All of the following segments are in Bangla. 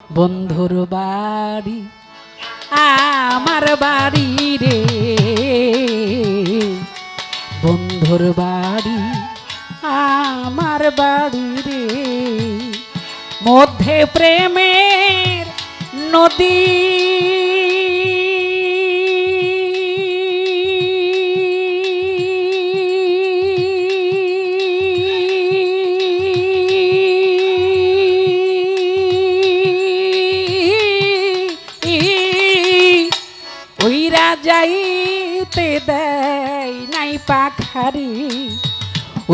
বন্ধুর বাড়ি আমার বাড়ি রে। বন্ধুর বাড়ি আমার বাড়ি রে। মধ্যে প্রেমের নদী পাখারি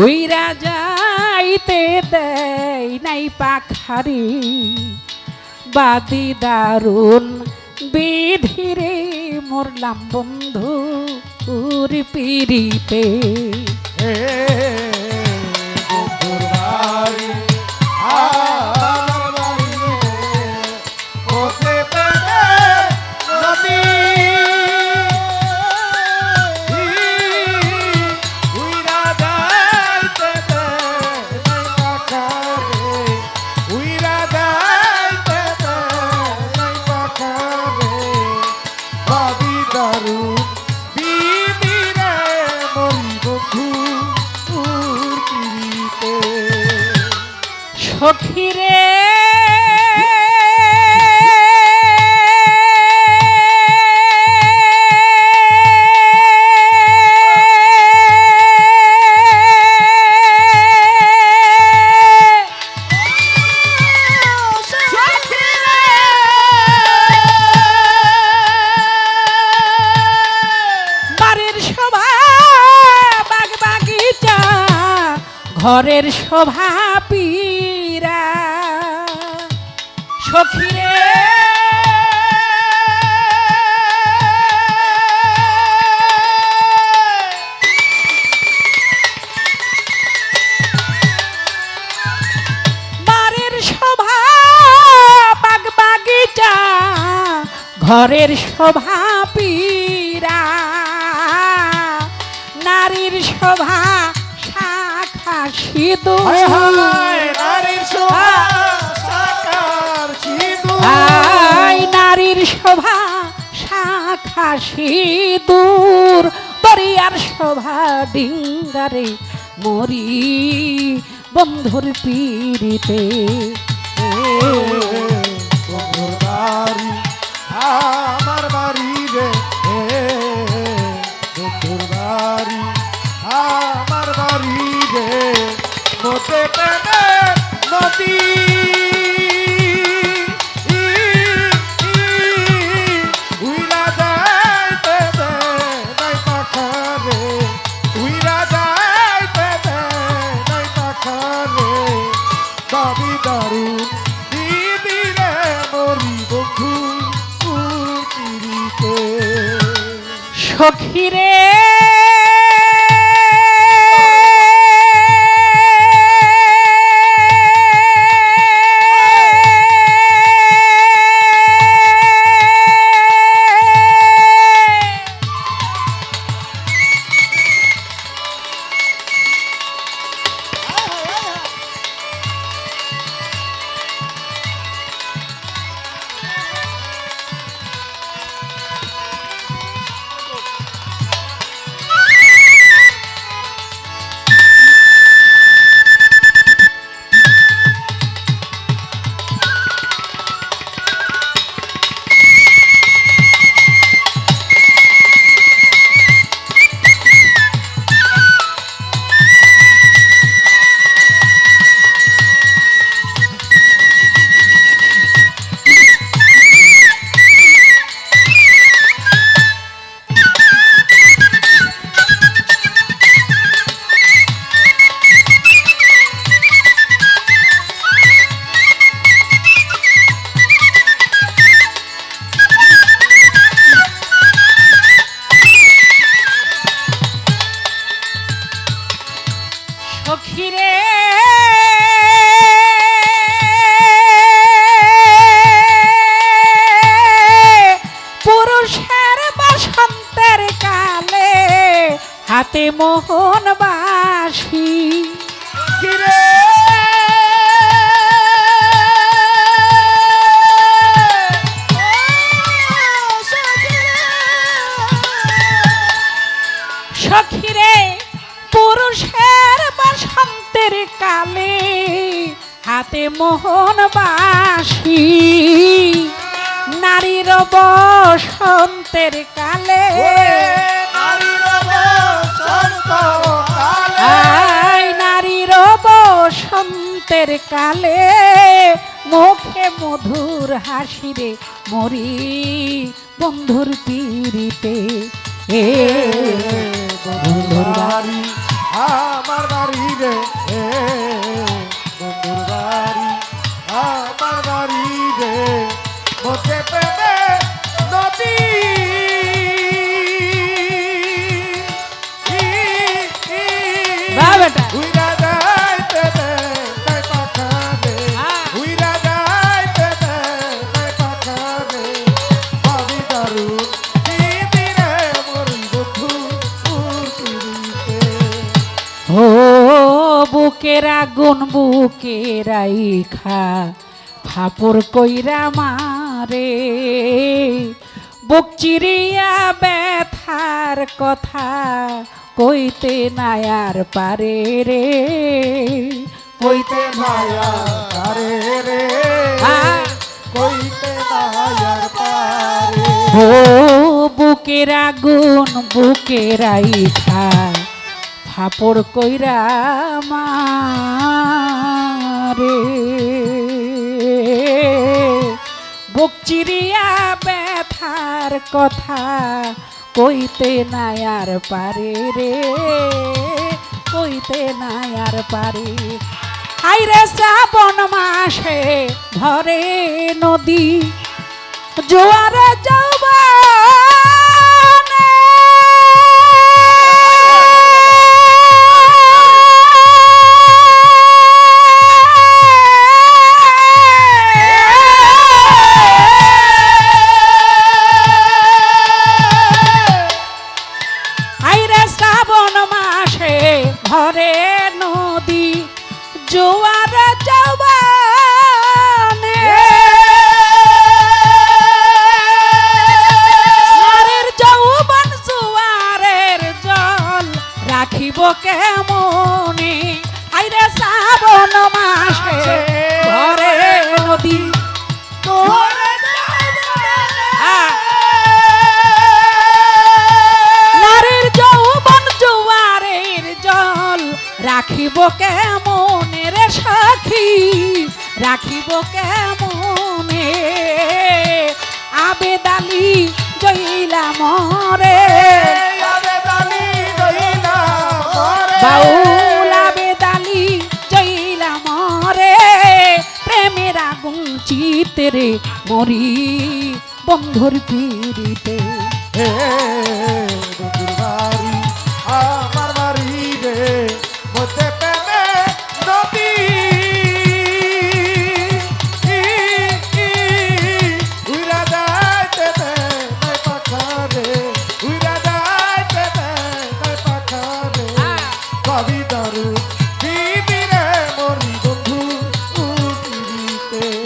ওই রাজাইতে দেয় নাই পাখারি। বাদি দারুণ বিধিরে মরলাম বন্ধু পিড়িতে। মরি বন্ধু ঘরের শোভা পীরা সখিরে। ঘরের শোভা পীরা নারীর শোভা হায় নারীর শোভা নারীর শোভা শাখা সিঁদুর। দরিয়ার শোভা ডিঙ্গারে মরি বন্ধুর পীড়িতে। বন্ধুর বাড়ি দাবি দারুণ। দিদিরে মরি বন্ধু সখিরে হাতে মোহন বাসি সখিরে পুরুষের বসন্তের কালে হাতে মোহন বাসি নারীর বসন্তের কালে নারীর বসন্তের কালে মুখে মধুর হাসিরে মরি বন্ধুর পিড়িতে। এ বন্ধুর বাড়ি আমার বাড়ি রে বন্ধুর বাড়ি আমার বাড়ি রে আগুন বুকেরাই খা ফাপড় কইরা মারে। বুক চিরিয়া ব্যথার কথা কইতে নায়ার পারে রে। কইতে মায়া আরে রে। কইতে মায়ার পারে। ও বুকের আগুন বুকেরাই খা ফাপড় কইরা মারে। বুক চিরিয়া ব্যথার কথা কইতে নাই আর পারে রে। কইতে নাই আর পারে। আইরে শ্রাবণ মাসে ভরে নদী, জোয়ারে যৌবনে ভরে নদী জোয়ার রাখিব কেমনে আবেদালি জইলা মরে। বাউল আবেদালি জইলা মরে। প্রেমের আগুন চিতেরে মরি বন্ধুর পিড়িতে। আমার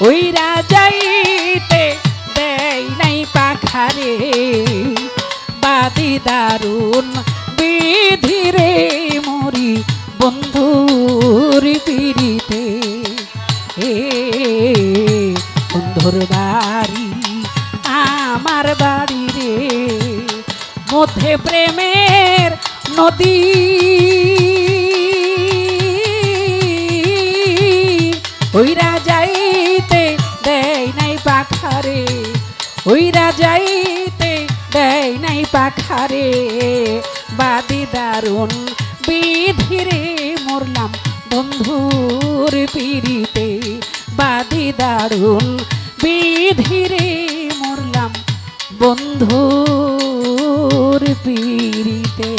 উইরা যাইতে দেয় নাই পাখারে। বাদি দারুণ বিধিরে মরি বন্ধুর পিড়িতে। এ বন্ধুর বাড়ি আমার বাড়ি রে। মধ্যে প্রেমের নদী। ওইরা পাখারে ওইরা যাইতে দেয় নাই পাখারে। বাদি দারুণ বিধিরে মরলাম বন্ধুর পিড়িতে। বাদি দারুণ বিধিরে মরলাম বন্ধুর পিড়িতে।